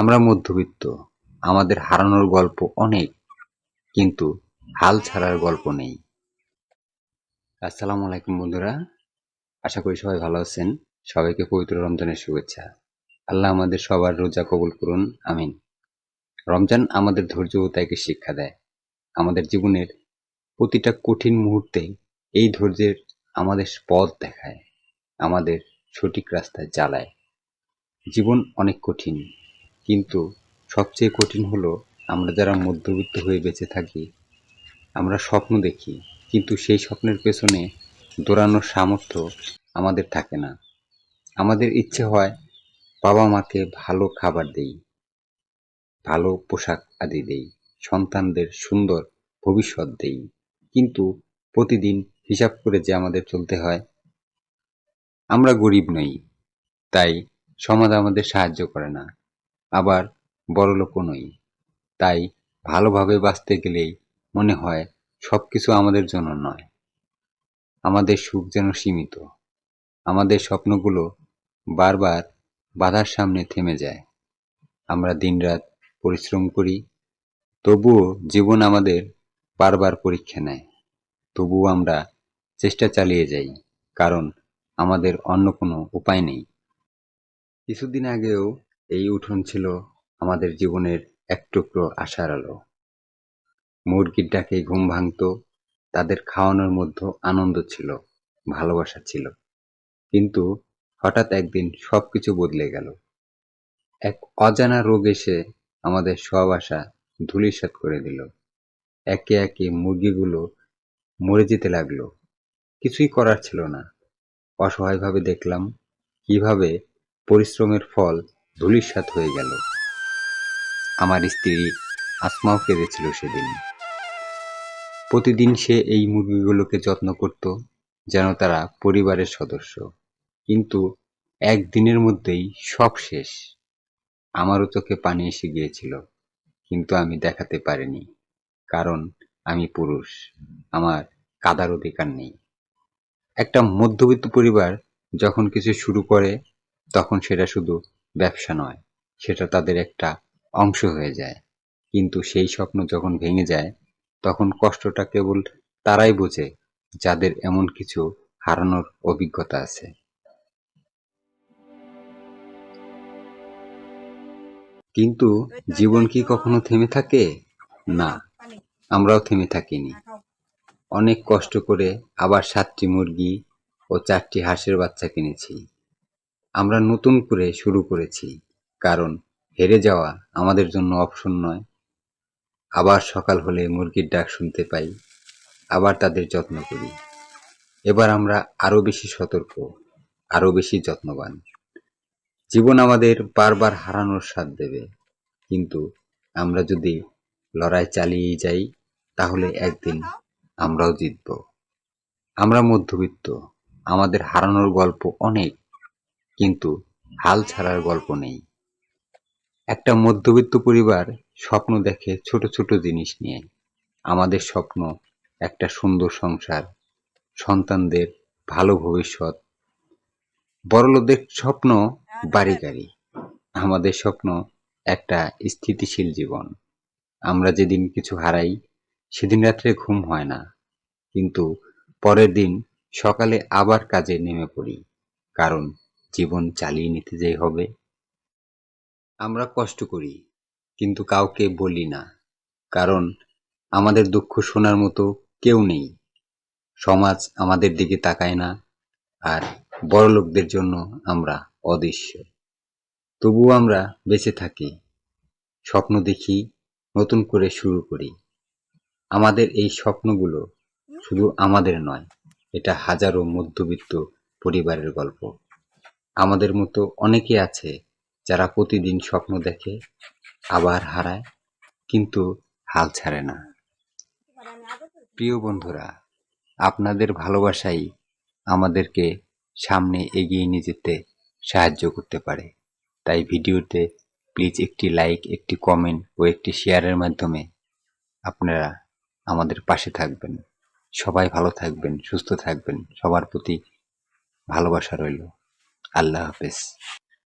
আমরা মধ্যবিত্ত, আমাদের হারানোর গল্প অনেক, কিন্তু হাল ছাড়ার গল্প নেই। আসসালামু আলাইকুম বন্ধুরা, আশা করি সবাই ভালো আছেন। সবাইকে পবিত্র রমজানের শুভেচ্ছা। আল্লাহ আমাদের সবার রোজা কবুল করুন, আমিন। রমজান আমাদের ধৈর্য ও ত্যাগের শিক্ষা দেয়। আমাদের জীবনের প্রতিটা কঠিন মুহূর্তে এই ধৈর্যের আমাদের পথ দেখায়, আমাদের সঠিক রাস্তায় জ্বালায় জীবন অনেক কঠিন কিন্তু সবচেয়ে কঠিন হলো আমরা যারা মধ্যবিত্ত হয়ে বেঁচে থাকি, আমরা স্বপ্ন দেখি, কিন্তু সেই স্বপ্নের পেছনে দৌড়ানোর সামর্থ্য আমাদের থাকে না। আমাদের ইচ্ছে হয় বাবা মাকে ভালো খাবার দেই, ভালো পোশাক আদি দেই, সন্তানদের সুন্দর ভবিষ্যৎ দেই, কিন্তু প্রতিদিন হিসাব করে যে আমাদের চলতে হয়, আমরা গরিব নই, তাই সমাজ আমাদের সাহায্য করে না। আবার বড়লোকও নই। তাই ভালোভাবে বাঁচতে গেলেই মনে হয় সব কিছু আমাদের জন্য নয়। আমাদের সুখ যেন সীমিত। আমাদের স্বপ্নগুলো বারবার বাধার সামনে থেমে যায়। আমরা দিনরাত পরিশ্রম করি, তবুও জীবন আমাদের বারবার পরীক্ষা নেয়। তবুও আমরা চেষ্টা চালিয়ে যাই, কারণ আমাদের অন্য কোনো উপায় নেই। কিছুদিন আগেও এই উঠোন ছিল আমাদের জীবনের এক টুকরো আশার আলো। মুরগির ডাকে ঘুম ভাঙত, তাদের খাওয়ানোর মধ্যে আনন্দ ছিল, ভালোবাসা ছিল। কিন্তু হঠাৎ একদিন সবকিছু বদলে গেল। এক অজানা রোগ এসে আমাদের সব আশা ধূলিসাৎ করে দিল। একে একে মুরগিগুলো মরে যেতে লাগল। কিছুই করার ছিল না। অসহায়ভাবে দেখলাম কীভাবে পরিশ্রমের ফল ধূলিসাৎ হয়ে গেল। আমার স্ত্রী আসমাও কেঁদেছিল সেদিন। প্রতিদিন সে এই মুরগিগুলোকে যত্ন করত, যেন তারা পরিবারের সদস্য। কিন্তু একদিনের মধ্যেই সব শেষ। আমারও চোখে পানি এসে গিয়েছিল, কিন্তু আমি দেখাতে পারিনি, কারণ আমি পুরুষ, আমার কাদার অধিকার নেই। একটা মধ্যবিত্ত পরিবার যখন কিছু শুরু করে, তখন সেটা শুধু ব্যবসা নয়, সেটা তাদের একটা অংশ হয়ে যায়। কিন্তু সেই স্বপ্ন যখন ভেঙে যায়, তখন কষ্টটা কেবল তারাই বোঝে, যাদের এমন কিছু হারানোর অভিজ্ঞতা আছে। কিন্তু জীবন কি কখনো থেমে থাকে? না, আমরাও থেমে থাকিনি। অনেক কষ্ট করে আবার সাতটি মুরগি ও চারটি হাঁসের বাচ্চা কিনেছি। আমরা নতুন করে শুরু করেছি, কারণ হেরে যাওয়া আমাদের জন্য অপশন নয়। আবার সকাল হলে মুরগির ডাক শুনতে পাই, আবার তাদের যত্ন করি। এবার আমরা আরও বেশি সতর্ক আরও বেশি যত্নবান। জীবন আমাদের বারবার হারানোর স্বাদ দেবে, কিন্তু আমরা যদি লড়াই চালিয়ে যাই, তাহলে একদিন আমরাও জিতব। আমরা মধ্যবিত্ত, আমাদের হারানোর গল্প অনেক। কিন্তু হাল ছাড়ার গল্প নেই। একটা মধ্যবিত্ত পরিবার স্বপ্ন দেখে ছোট ছোট জিনিস নিয়ে। আমাদের স্বপ্ন একটা সুন্দর সংসার, সন্তানদের ভালো ভবিষ্যৎ। বড়লোকদের স্বপ্ন বাড়ি গাড়ি আমাদের স্বপ্ন একটা স্থিতিশীল জীবন। আমরা যেদিন কিছু হারাই, সেদিন রাত্রে ঘুম হয় না। কিন্তু পরের দিন সকালে আবার কাজে নেমে পড়ি, কারণ জীবন চালিয়ে নিতে যেই হবে, আমরা কষ্ট করি, কিন্তু কাউকে বলি না। কারণ আমাদের দুঃখ শোনার মতো কেউ নেই। সমাজ আমাদের দিকে তাকায় না, আর বড় লোকদের জন্য আমরা অদৃশ্য। তবুও আমরা বেঁচে থাকি, স্বপ্ন দেখি, নতুন করে শুরু করি। আমাদের এই স্বপ্নগুলো শুধু আমাদের নয়, এটা হাজারো মধ্যবিত্ত পরিবারের গল্প। আমাদের মতো অনেকে আছে যারা প্রতিদিন স্বপ্ন দেখে, আবার হারায়, কিন্তু হাল ছাড়ে না। প্রিয় বন্ধুরা, আপনাদের ভালোবাসাই আমাদেরকে সামনে এগিয়ে নিয়ে যেতে সাহায্য করতে পারে। তাই ভিডিওতে প্লিজ একটি লাইক, একটি কমেন্ট ও একটি শেয়ারের মাধ্যমে আপনারা আমাদের পাশে থাকবেন। সবাই ভালো থাকবেন, সুস্থ থাকবেন। সবার প্রতি ভালোবাসা রইল। আল্লাহ হাফেজ।